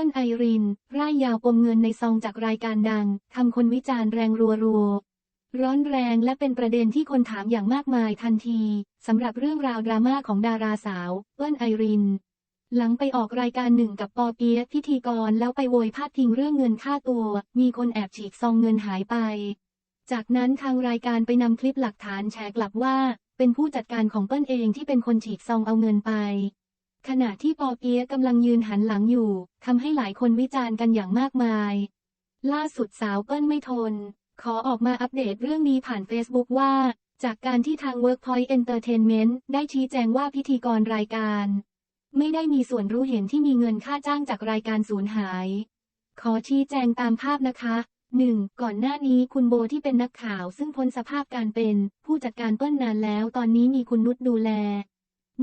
ิ้ลไอริน ร่ายยาวปมเงินในซองจากรายการดัง ทำคนวิจารณ์แรงรัวรัวร้อนแรงและเป็นประเด็นที่คนถามอย่างมากมายทันทีสำหรับเรื่องราวดราม่าของดาราสาวเปิ้ลไอริน หลังไปออกรายการหนึ่งกับปอเปียะพิธีกรแล้วไปโวยพาดพิงเรื่องเงินค่าตัว มีคนแอบฉีกซองเงินหายไป จากนั้นทางรายการไปนำคลิปหลักฐานแชร์กลับว่า เป็นผู้จัดการของเปิ้ลเองที่เป็นคนฉีกซองเอาเงินไป ขณะที่ปอเปียกำลังยืนหันหลังอยู่ทำให้หลายคนวิจารณ์กันอย่างมากมาย ล่าสุดสาวเปิ้ลไม่ทน ขอออกมาอัปเดตเรื่องนี้ผ่าน Facebook ว่า จากการที่ทาง Workpoint Entertainment ได้ชี้แจงว่าพิธีกรรายการ ไม่ได้มีส่วนรู้เห็นที่มีเงินค่าจ้างจากรายการสูญหาย ขอชี้แจงตามภาพนะคะ 1. ก่อนหน้านี้คุณโบที่เป็นนักข่าวซึ่งพ้นสภาพการเป็น ผู้จัดการเปิ้ลนานแล้ว ตอนนี้มีคุณนุชดูแล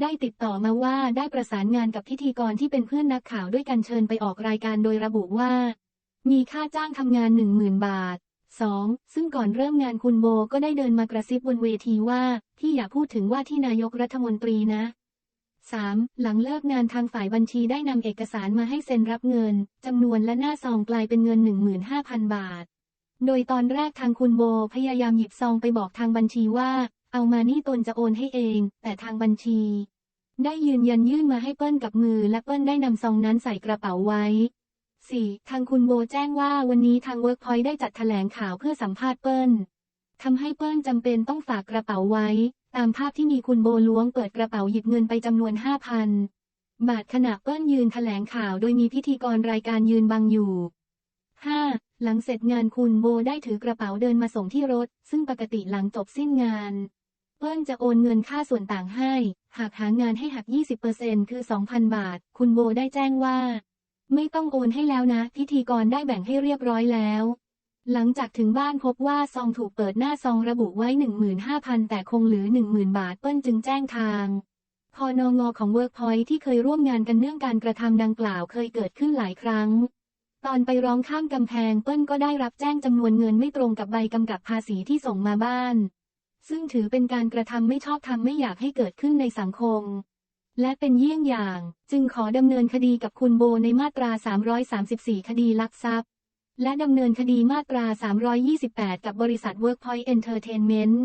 ได้ติดต่อมาว่าได้ประสานงานกับพิธีกรที่เป็นเพื่อนนักข่าวด้วยกันเชิญไปออกรายการโดยระบุว่า มีค่าจ้างทำงาน10,000บาท 2. ซึ่งก่อนเริ่มงานคุณโบก็ได้เดินมากระซิบบนเวทีว่าที่อย่าพูดถึงว่าที่นายกรัฐมนตรีนะ 3. หลังเลิกงานทางฝ่ายบัญชีได้นำเอกสารมาให้เซ็นรับเงินจำนวนและหน้าซองกลายเป็นเงิน 15,000 บาท โดยตอนแรกทางคุณโบพยายามหยิบซองไปบอกทางบัญชีว่า เอามานี่ตนจะโอนให้เอง แต่ทางบัญชี ได้ยืนยันยื่นมาให้เปิ้ลกับมือและเปิ้ลได้นำซองนั้นใส่กระเป๋าไว้ 4. ทางคุณโบแจ้งว่าวันนี้ทาง Workpoint ได้จัดแถลงข่าวเพื่อสัมภาษณ์เปิ้ลทำให้เปิ้ลจำเป็นต้องฝากกระเป๋าไว้ ตามภาพที่มีคุณโบล้วงเปิดกระเป๋าหยิบเงินไปจำนวน 5,000 บาทขณะเปิ้ลยืนแถลงข่าวโดยมีพิธีกรรายการยืนบังอยู่ 5. หลังเสร็จงานคุณโบได้ถือกระเป๋าเดินมาส่งที่รถ ซึ่งปกติหลังจบสิ้นงาน เปิ้ลจะโอนเงินค่าส่วนต่างให้ หากหางานให้หัก 20%คือ 2,000 บาท คุณโบได้แจ้งว่า ไม่ต้องโอนให้แล้วนะ พิธีกรได้แบ่งให้เรียบร้อยแล้ว หลังจากถึงบ้านพบว่าซองถูกเปิดหน้าซองระบุไว้ 15,000 แต่คงเหลือ 10,000 บาท เปิ้ลจึงแจ้งทางพอนงของ Workpoint ที่เคยร่วมงานกันเนื่องการกระทำดังกล่าวเคยเกิดขึ้นหลายครั้ง ตอนไปร้องข้ามกำแพงเปิ้ลก็ได้รับแจ้งจำนวนเงินไม่ตรงกับใบกำกับภาษีที่ส่งมาบ้าน ซึ่งถือเป็นการกระทำไม่ชอบธรรมไม่อยากให้เกิดขึ้นในสังคม และเป็นเยี่ยงอย่าง จึงขอดำเนินคดีกับคุณโบในมาตรา 334 คดีลักทรัพย์ และดำเนินคดีมาตรา 328 กับบริษัท Workpoint Entertainment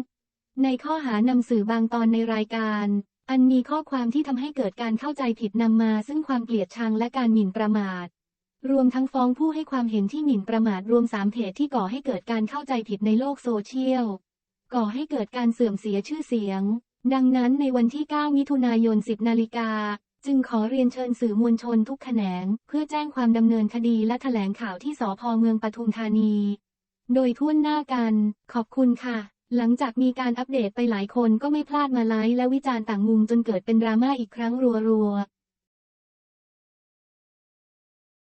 ในข้อหานำสื่อบางตอนในรายการ อันมีข้อความที่ทำให้เกิดการเข้าใจผิดนำมาซึ่งความเกลียดชังและการหมิ่นประมาทรวมทั้งฟ้องผู้ให้ความเห็นที่หมิ่นประมาทรวมสามเพจที่ก่อให้เกิดการเข้าใจผิดในโลกโซเชียล ก่อให้เกิดการเสื่อมเสียชื่อเสียง ดังนั้นในวันที่ 9 มิถุนายน 10 นาฬิกา จึงขอเรียนเชิญสื่อมวลชนทุกแขนง เพื่อแจ้งความดำเนินคดีและแถลงข่าวที่สพเมืองปทุมธานี โดยทุ่นหน้ากัน ขอบคุณค่ะ หลังจากมีการอัปเดตไปหลายคนก็ไม่พลาดมาไลค์และวิจารณ์ต่างมุมจนเกิดเป็นดราม่าอีกครั้งรัวๆ